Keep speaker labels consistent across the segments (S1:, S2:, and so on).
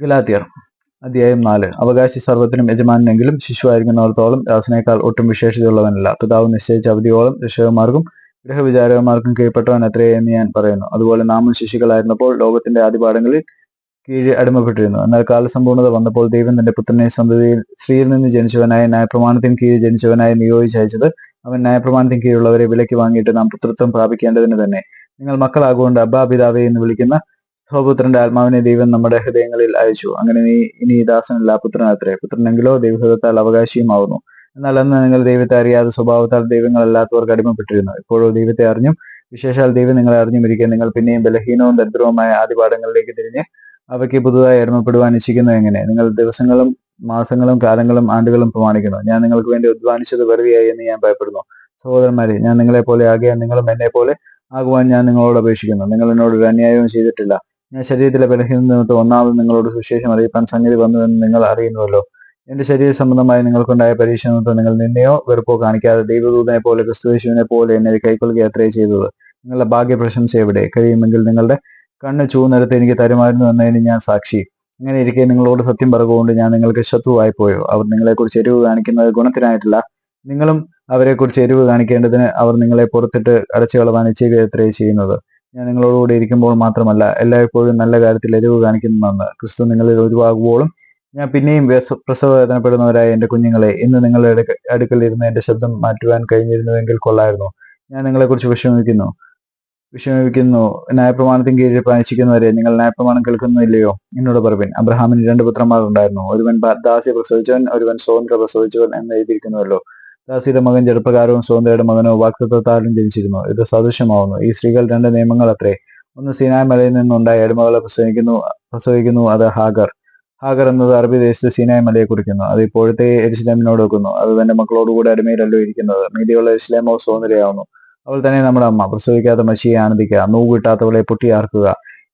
S1: ഗലാത്യർ അധ്യായം നാല്. അവകാശി സർവത്തിനും യജമാനെങ്കിലും ശിശുവായിരിക്കുന്നിടത്തോളം ദാസനേക്കാൾ ഒട്ടും വിശേഷതയുള്ളവനല്ല. പിതാവ് നിശ്ചയിച്ച അവധിയോളം രക്ഷകന്മാർക്കും ഗൃഹവിചാരകന്മാർക്കും കീഴ്പ്പെട്ടവൻ എത്രയേ എന്ന് ഞാൻ പറയുന്നു. അതുപോലെ നാമും ശിശുക്കളായിരുന്നപ്പോൾ ലോകത്തിന്റെ ആദ്യപാഠങ്ങളിൽ കീഴ് അടിമപ്പെട്ടിരുന്നു. എന്നാൽ കാലസമ്പൂർണത വന്നപ്പോൾ ദൈവം തന്റെ പുത്രനെ സന്തതിയിൽ സ്ത്രീയിൽ നിന്ന് ജനിച്ചവനായ ന്യായപ്രമാണത്തിന് കീഴിൽ ജനിച്ചവനായി നിയോഗിച്ചയച്ചത് അവൻ ന്യായപ്രമാണത്തിന് കീഴുള്ളവരെ വിലയ്ക്ക് വാങ്ങിയിട്ട് നാം പുത്രത്വം പ്രാപിക്കേണ്ടതിന് തന്നെ. നിങ്ങൾ മക്കളാകൊണ്ട് അബ്ബാ പിതാവേ എന്ന് വിളിക്കുന്ന സ്വപുത്രന്റെ ആത്മാവിനെ ദൈവം നമ്മുടെ ഹൃദയങ്ങളിൽ അയച്ചു. അങ്ങനെ നീ ഇനി ദാസനല്ല പുത്രനാത്രേ പുത്രനെങ്കിലോ ദൈവഹൃദത്താൽ അവകാശിയുമാവുന്നു. എന്നാൽ അന്ന് നിങ്ങൾ ദൈവത്തെ അറിയാതെ സ്വഭാവത്താൽ ദൈവങ്ങളല്ലാത്തവർക്ക് അടിമപ്പെട്ടിരുന്നു. ഇപ്പോഴോ ദൈവത്തെ അറിഞ്ഞും വിശേഷാൽ ദൈവം നിങ്ങളെ അറിഞ്ഞുമിരിക്കാൻ നിങ്ങൾ പിന്നെയും ബലഹീനവും ദരിദ്രവുമായ ആദിപാഠങ്ങളിലേക്ക് തിരിഞ്ഞ് അവയ്ക്ക് പുതുതായി അടിമപ്പെടുവാൻ ഇച്ഛിക്കുന്നത് എങ്ങനെ? നിങ്ങൾ ദിവസങ്ങളും മാസങ്ങളും കാലങ്ങളും ആണ്ടുകളും പ്രമാണിക്കുന്നു. ഞാൻ നിങ്ങൾക്ക് വേണ്ടി ഉദ്വാനിച്ചത് വെറുതെയായി എന്ന് ഞാൻ ഭയപ്പെടുന്നു. സഹോദരന്മാരെ ഞാൻ നിങ്ങളെ പോലെ ആകെയാൽ നിങ്ങളും എന്നെ പോലെ ആകുവാൻ ഞാൻ നിങ്ങളോട് അപേക്ഷിക്കുന്നു. നിങ്ങൾ എന്നോട് ഒരു അന്യായവും ചെയ്തിട്ടില്ല. ഞാൻ ശരീരത്തിലെ ബലഹീനത നിമിത്തം ഒന്നാമത് നിങ്ങളോട് സുശേഷം അറിയിപ്പാൻ സംഗതി വന്നുവെന്ന് നിങ്ങൾ അറിയുന്നുവല്ലോ. എന്റെ ശരീര സംബന്ധമായി നിങ്ങൾക്കുണ്ടായ പരീക്ഷ നിമിത്തം നിങ്ങൾ നിന്നെയോ വെറുപ്പോ കാണിക്കാതെ ദൈവദൂതനെ പോലെ ക്രിസ്തുവേശുവിനെ പോലെ എന്നെ കൈക്കൊള്ളുക അത്രേ ചെയ്തത്. നിങ്ങളുടെ ഭാഗ്യ പ്രശംസ എവിടെ? കഴിയുമെങ്കിൽ നിങ്ങളുടെ കണ്ണ് ചൂന്നെടുത്ത് എനിക്ക് തരുമായിരുന്നു എന്നതിന് ഞാൻ സാക്ഷി. അങ്ങനെ ഇരിക്കെ നിങ്ങളോട് സത്യം പറഞ്ഞുകൊണ്ട് ഞാൻ നിങ്ങൾക്ക് ശത്രുവായി പോയോ അവർ നിങ്ങളെക്കുറിച്ച് എരിവ് കാണിക്കുന്നത് ഗുണത്തിനായിട്ടില്ല. നിങ്ങളും അവരെക്കുറിച്ച് എരിവ് കാണിക്കേണ്ടതിന് അവർ നിങ്ങളെ പുറത്തിട്ട് അടച്ചു കളവാൻ ചെയ്യുക എത്രയോ ചെയ്യുന്നത്. ഞാൻ നിങ്ങളോടുകൂടി ഇരിക്കുമ്പോൾ മാത്രമല്ല എല്ലായ്പ്പോഴും നല്ല കാര്യത്തിൽ എരിവ് കാണിക്കുന്നതെന്ന് ക്രിസ്തു നിങ്ങളിൽ ഒഴിവാകുമ്പോഴും ഞാൻ പിന്നെയും പ്രസവ വേദനപ്പെടുന്നവരായ എന്റെ കുഞ്ഞുങ്ങളെ ഇന്ന് നിങ്ങളുടെ അടുക്കൽ ഇരുന്ന് എന്റെ ശബ്ദം മാറ്റുവാൻ കഴിഞ്ഞിരുന്നുവെങ്കിൽ കൊള്ളായിരുന്നു. ഞാൻ നിങ്ങളെക്കുറിച്ച് വിഷമിക്കുന്നു. വിഷമിക്കുന്നു. ന്യായപ്രമാണത്തിന് കീഴിൽ പ്രാണിച്ചിരിക്കുന്നവരെ നിങ്ങൾ ന്യായപ്രമാണം കേൾക്കുന്നില്ലയോ? എന്നോട് പറവിൻ അബ്രഹാമിന് രണ്ട് പുത്രന്മാർ ഉണ്ടായിരുന്നു ഒരുവൻ ദാസ്യ ദാസി പ്രസവിച്ചവൻ ഒരുവൻ സ്വതന്ത്ര പ്രസവിച്ചവൻ എന്ന് എഴുതിയിരിക്കുന്നുവല്ലോ. ദാസിയുടെ മകൻ ചെറുപ്പകാരവും സ്വതന്ത്രയുടെ മകനോ വാക്തത്വത്താലും ജനിച്ചിരുന്നു. ഇത് സദൃശ്യമാവുന്നു. ഈ സ്ത്രീകൾ രണ്ട് നിയമങ്ങൾ അത്രേ. ഒന്ന് സീനായ് മലയിൽ നിന്നുണ്ടായ അടിമകളെ പ്രസവിക്കുന്നു പ്രസവിക്കുന്നു അത് ഹാഗർ. ഹാഗർ എന്നത് അറബി ദേശത്ത് സീനായ് മലയെ കുറിക്കുന്നു. അത് ഇപ്പോഴത്തെ എരിശിലേമിനോട് വെക്കുന്നു. അത് തന്റെ മക്കളോടുകൂടെ അടിമയിലല്ലോ ഇരിക്കുന്നത്. മീതിയുള്ള എരിശിലേമോ സ്വതന്ത്രയാവുന്നു അവൾ തന്നെ നമ്മുടെ അമ്മ. പ്രസവിക്കാത്ത മഷിയെ ആനന്ദിക്കുക. നോവ് കിട്ടാത്തവളെ പൊട്ടിയാർക്കുക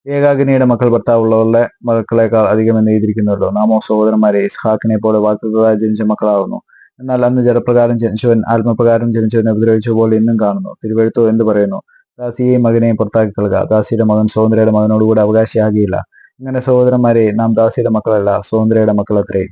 S1: ഏകാഗ്നിയുടെ മക്കൾ ഭർത്താവുള്ളവരുടെ മക്കളെക്കാൾ അധികം എന്ന് എഴുതിയിരിക്കുന്നുള്ളൂ നാമോ സഹോദരന്മാരെ ഇസ്ഹാക്കിനെ പോലെ വാക്കുകളായി ജനിച്ച മക്കളാകുന്നു എന്നാൽ അന്ന് ജലപ്രകാരം ജനിച്ചവൻ ആത്മപ്രകാരം ജനിച്ചവനെ ഉപദ്രവിച്ച പോലെ ഇന്നും കാണുന്നു. തിരുവഴുത്തോ എന്ത് പറയുന്നു? ദാസിയെയും മകനെയും പുറത്താക്കി കളുക ദാസിയുടെ മകൻ സ്വതന്ത്രയുടെ മകനോടുകൂടെ അവകാശിയാകിയില്ല. ഇങ്ങനെ സഹോദരന്മാരെ നാം ദാസിയുടെ മക്കളല്ല സ്വതന്ത്രയുടെ മക്കളത്രേ.